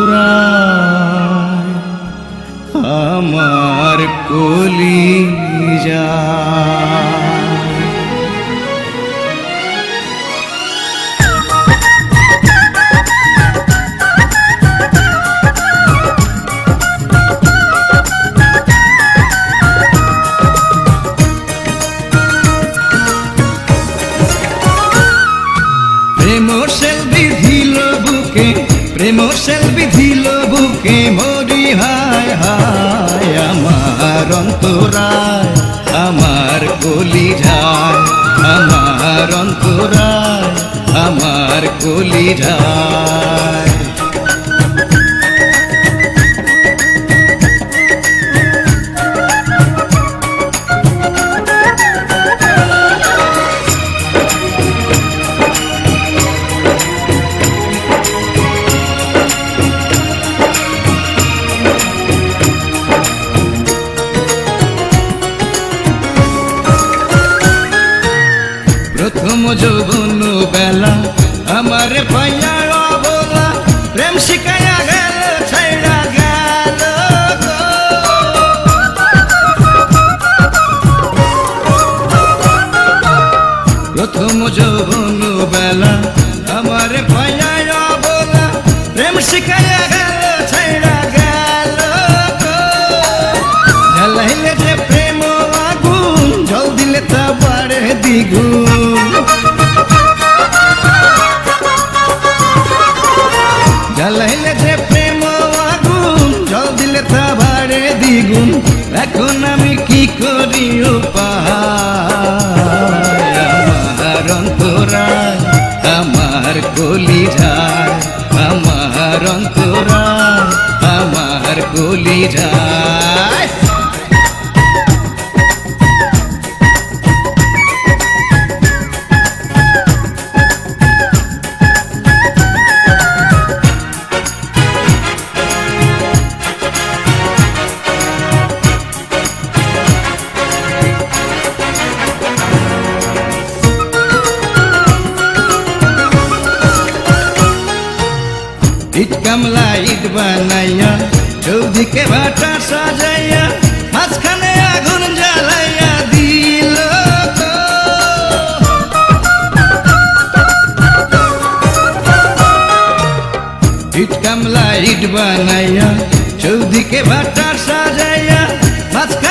অন্তরায় আমার কলি সেলবি ধিল বুকে মরি, হায় হায়, আমার অন্তরায়, আমার কলি যায় আমার অন্তরায়, আমার কলি প্রথম যৌবন বেলা, আমার গো। প্রথম যৌবন বেলা, আমার পাইয়া অবলা প্রেম শিখাইয়া গেল, ছাইড়া গেল। জ্বালাইলে যে প্রেম আগুন, জল দিলে তা বাড়ে দ্বিগুণ আমার কলি আমার অন্তরা আমার কলি যায় ইট কামলা ইট বানাইয়া, চৌদিকে ভাটা সাজাইয়া, মাঝখানে আগুন জ্বালাইয়া দিল। ইট কামলা ইট বানাইয়া, চৌদিকে ভাটা সাজাইয়া, মাঝখানে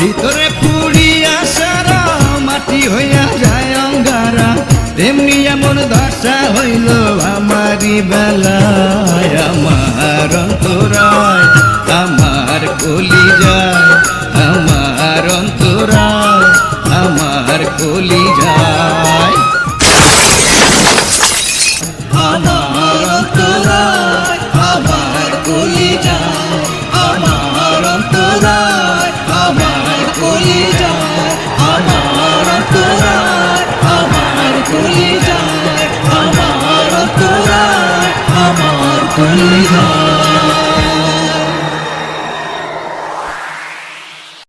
ভিতরে পুড়িয়া সারা, মাটি হইয়া যায় অঙ্গারা। তেমনি এমন দশা হইল আমারি বেলায়, আমার অন্তরায়, আমার কলি যায় আমার অন্তরায়, আমার কলি যায় কলি যায় আমার